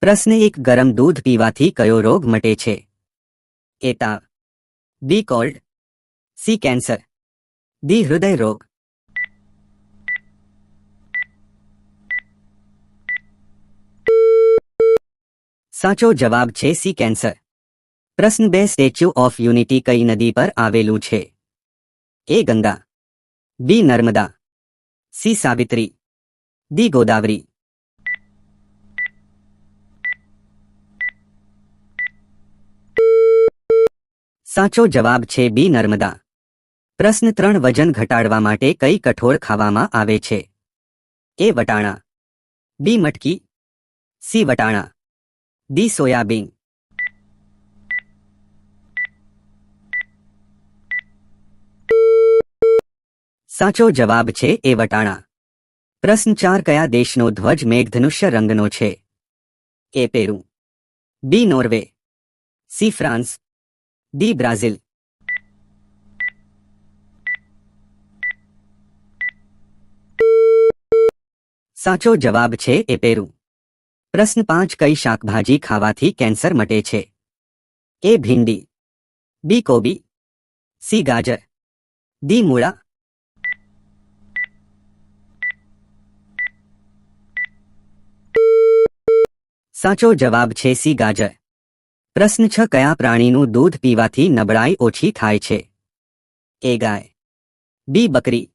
પ્રશ્ન એક, ગરમ દૂધ પીવાથી કયો રોગ મટે છે? એ તાવ B, cold. C, cancer. D, હૃદય રોગ. સાચો જવાબ છે સી, કેન્સર. પ્રશ્ન બે, સ્ટેચ્યુ ઓફ યુનિટી કઈ નદી પર આવેલું છે? A, Ganga. B, Narmada. C, Savitri. D, Godavari. સાચો જવાબ છે બી નર્મદા. પ્રશ્ન ત્રણ, વજન ઘટાડવા માટે કઈ કઠોળ ખાવામાં આવે છે? એ વટાણા. બી મટકી. સી વટાણા. D soybean. સાચો જવાબ છે એ વટાણા. પ્રશ્ન ચાર, કયા દેશનો ધ્વજ મેઘધનુષ્ય રંગનો છે? A Peru. B Norway. C France. D Brazil સાચો જવાબ છે એ પેરુ પ્રશ્ન પાંચ કઈ શાકભાજી ખાવાથી કેન્સર મટે છે એ ભીંડી બી કોબી સી ગાજર ડી મૂળા સાચો જવાબ છે સી ગાજર પ્રશ્ન છ, કયા પ્રાણીનું દૂધ પીવાથી નબળાઈ ઓછી થાય છે? એ ગાય. બી બકરી.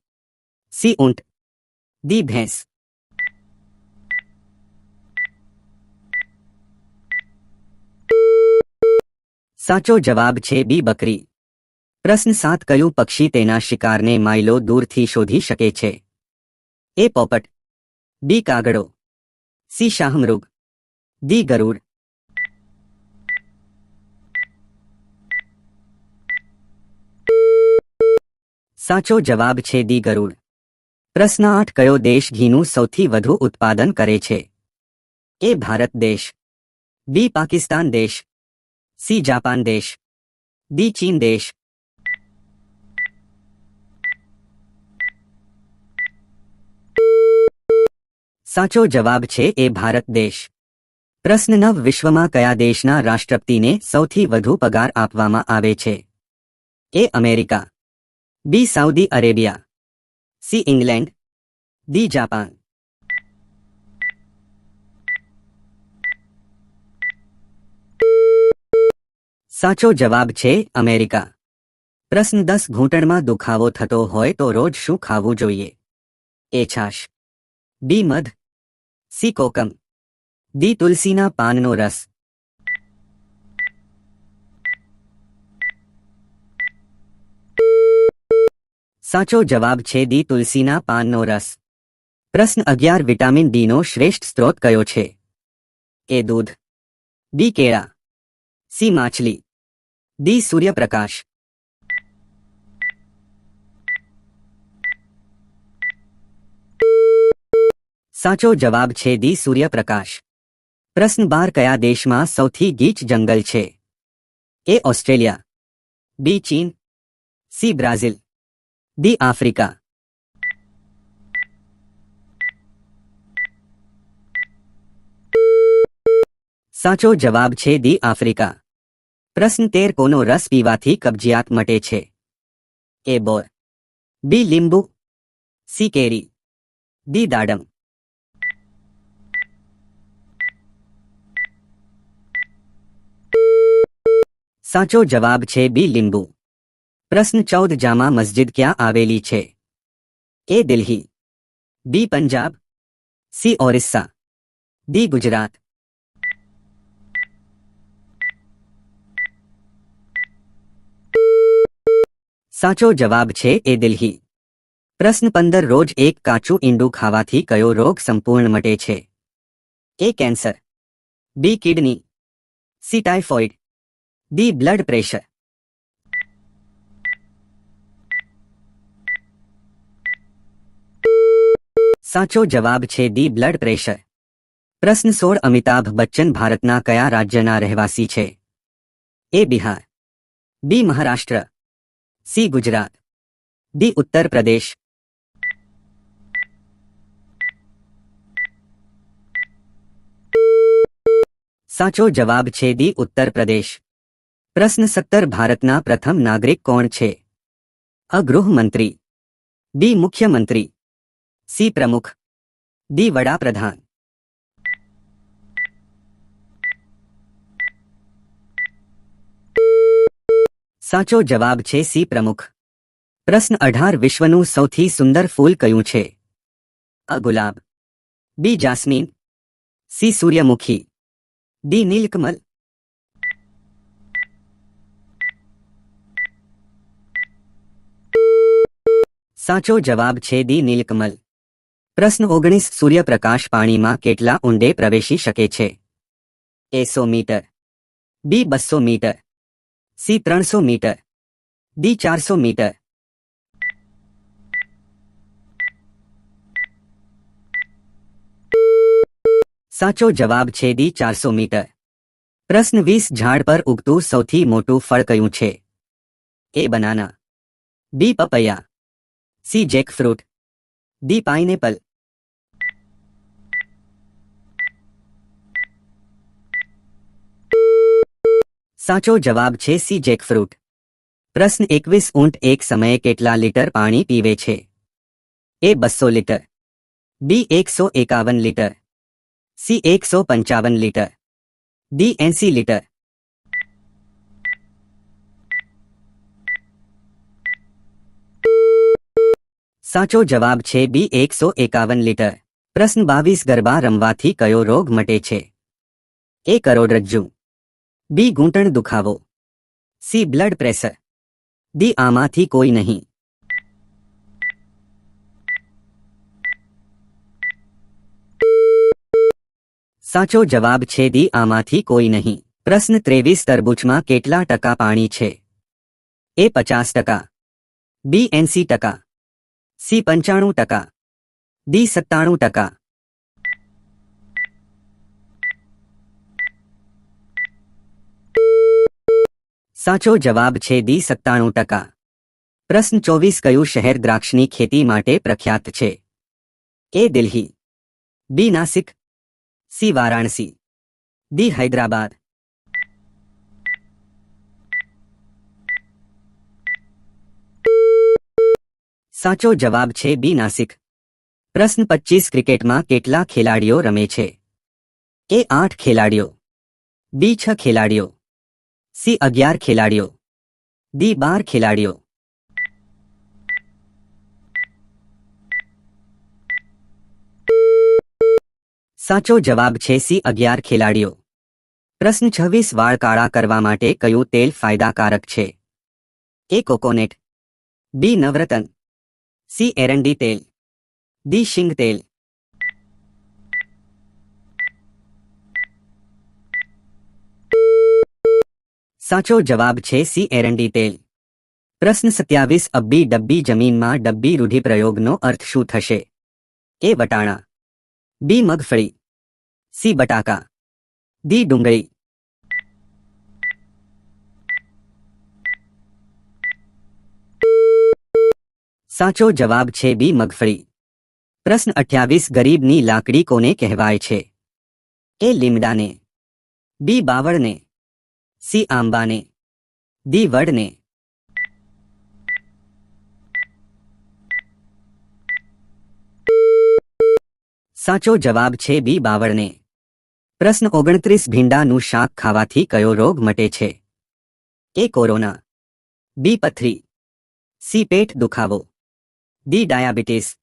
સી ઊંટ. દી ભેંસ. સાચો જવાબ છે બી બકરી. પ્રશ્ન સાત, કયું પક્ષી તેના શિકારને માઇલો દૂરથી શોધી શકે છે? એ પોપટ. બી કાગડો. સી શાહમૃગ. દી ગરુડ. સાચો જવાબ છે દી ગરુડ. પ્રશ્ન આઠ, કયો દેશ ઘીનું સૌથી વધુ ઉત્પાદન કરે છે? એ ભારત દેશ. બી પાકિસ્તાન દેશ. સી જાપાન દેશ. ડી ચીન દેશ. સાચો જવાબ છે એ ભારત દેશ. પ્રશ્ન નવ, વિશ્વમાં કયા દેશના રાષ્ટ્રપતિને સૌથી વધુ પગાર આપવામાં આવે છે? A America. B Saudi Arabia. C England. D Japan. સાચો જવાબ છે અમેરિકા. પ્રશ્ન દસ ઘૂંટણમાં દુખાવો થતો હોય તો રોજ શું ખાવું જોઈએ? એ છાશ. બી મધ. સી કોકમ. દી તુલસીના પાનનો રસ. સાચો જવાબ છે દી તુલસીના પાનનો રસ. પ્રશ્ન અગિયાર, વિટામિન ડીનો શ્રેષ્ઠ સ્ત્રોત કયો છે? એ દૂધ. ડી કેળા. સી માછલી. ડી સૂર્યપ્રકાશ. સાચો જવાબ છે દી સૂર્યપ્રકાશ. પ્રશ્ન બાર, કયા દેશમાં સૌથી ગીચ જંગલ છે? એ ઓસ્ટ્રેલિયા. બી ચીન. C Brazil. ડી આફ્રિકા સાચો જવાબ છે દી આફ્રિકા પ્રશ્ન તેર કોનો રસ પીવાથી કબજિયાત મટે છે? એ બોર બી લીંબુ. સી કેરી. ડી દાડમ. સાચો જવાબ છે બી લીંબુ. પ્રશ્ન ચૌદ જામા મસ્જિદ ક્યાં આવેલી છે? A Delhi, B Punjab, C Orissa, D Gujarat. સાચો જવાબ છે એ દિલ્હી. પ્રશ્ન પંદર રોજ એક કાચું ઈંડું ખાવાથી કયો રોગ સંપૂર્ણ મટે છે? A cancer, B kidney, C typhoid, D blood pressure. સાચો જવાબ છે ડી બ્લડ પ્રેશર પ્રશ્ન સોળ અમિતાભ બચ્ચન ભારતના કયા રાજ્યના રહેવાસી છે A Bihar B Maharashtra C Gujarat D Uttar Pradesh સાચો જવાબ છે દી ઉત્તર પ્રદેશ પ્રશ્ન સત્તર ભારતના પ્રથમ નાગરિક કોણ છે અ ગૃહમંત્રી બી મુખ્યમંત્રી સી પ્રમુખ ડી વડાપ્રધાન સાચો જવાબ છે સી પ્રમુખ પ્રશ્ન અઢાર વિશ્વનું સૌથી સુંદર ફૂલ કયું છે અ ગુલાબ બી જાસ્મીન સી સૂર્યમુખી ડી નીલકમલ સાચો જવાબ છે દી નીલકમલ પ્રશ્ન ઓગણીસ, સૂર્યપ્રકાશ પાણીમાં કેટલા ઊંડે પ્રવેશી શકે છે? એ સો મીટર. બી બસો મીટર. સી ત્રણસો મીટર. ડી ચારસો મીટર. સાચો જવાબ છે ડી ચારસો મીટર. પ્રશ્ન વીસ, ઝાડ પર ઉગતું સૌથી મોટું ફળ કયું છે? A banana. B પપૈયા. C jackfruit. D pineapple સાચો જવાબ છે સી જેકફ્રૂટ પ્રશ્ન એકવીસ ઊંટ એક સમયે કેટલા લીટર પાણી પીવે છે એ બસો લીટર બી એકસો એકાવન લીટર સી એકસો પંચાવન લીટર ડી એંસી લીટર સાચો જવાબ છે બી એકસો એકાવન લીટર. પ્રશ્ન બાવીસ ગરબા રમવાથી કયો રોગ મટે છે? એ કરોડરજ્જુ બી ઘૂંટણ દુખાવો. C blood pressure. ડી આમાંથી કોઈ નહીં. સાચો જવાબ છે દી આમાંથી કોઈ નહીં. પ્રશ્ન ત્રેવીસ તરબૂચમાં કેટલા ટકા પાણી છે? એ પચાસ ટકા. બી એંસી ટકા. સી પંચાણું ટકા. ડી સત્તાણું ટકા. સાચો જવાબ છે ડી સત્તાણું ટકા. પ્રશ્ન ચોવીસ કયું શહેર દ્રાક્ષની ખેતી માટે પ્રખ્યાત છે? A Delhi. B Nashik. C Varanasi. D Hyderabad. સાચો જવાબ છે બી નાસિક. પ્રશ્ન પચીસ ક્રિકેટમાં કેટલા ખેલાડીઓ રમે છે? એ આઠ ખેલાડીઓ. બી છ ખેલાડીઓ. સી અગિયાર ખેલાડીઓ. ડી બાર ખેલાડીઓ. સાચો જવાબ છે સી અગિયાર ખેલાડીઓ. પ્રશ્ન છવ્વીસ, વાળ કાળા કરવા માટે કયું તેલ ફાયદાકારક છે? એ કોકોનેટ. બી નવરતન. સી એરંડી તેલ ડી શિંગ તેલ સાચો જવાબ છે સી એરંડી તેલ પ્રશ્ન સત્યાવીસ અબ્બી ડબ્બી જમીનમાં ડબ્બી રૂઢિપ્રયોગનો અર્થ શું થશે એ વટાણા બી મગફળી સી બટાકા ડી ડુંગળી સાચો જવાબ છે બી મગફળી. પ્રશ્ન અઠ્યાવીસ ગરીબની લાકડી કોને કહેવાય છે? એ લીમડાને. બી બાવળને. સી આંબાને. દી વડને. સાચો જવાબ છે બી બાવળને. પ્રશ્ન ઓગણત્રીસ ભીંડાનું શાક ખાવાથી કયો રોગ મટે છે? એ કોરોના. બી પથરી. સી પેટ દુખાવો. ડી ડાયાબિટીસ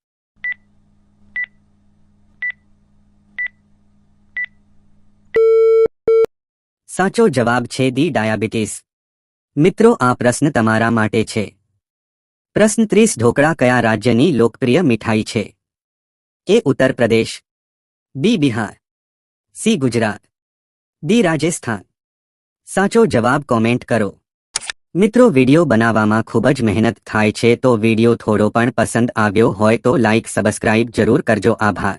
સાચો જવાબ છે ડી ડાયાબિટીસ મિત્રો, આ પ્રશ્ન તમારા માટે છે. પ્રશ્ન ત્રીસ, ઢોકળા કયા રાજ્યની લોકપ્રિય મીઠાઈ છે? A Uttar Pradesh. B, Bihar. C, Gujarat. D, Rajasthan. સાચો જવાબ કોમેન્ટ કરો. મિત્રો, વીડિયો બનાવવામાં ખૂબ જ મહેનત થાય છે, તો વીડિયો થોડો પણ પસંદ આવ્યો હોય તો લાઇક સબસ્ક્રાઇબ જરૂર કરજો. આભાર.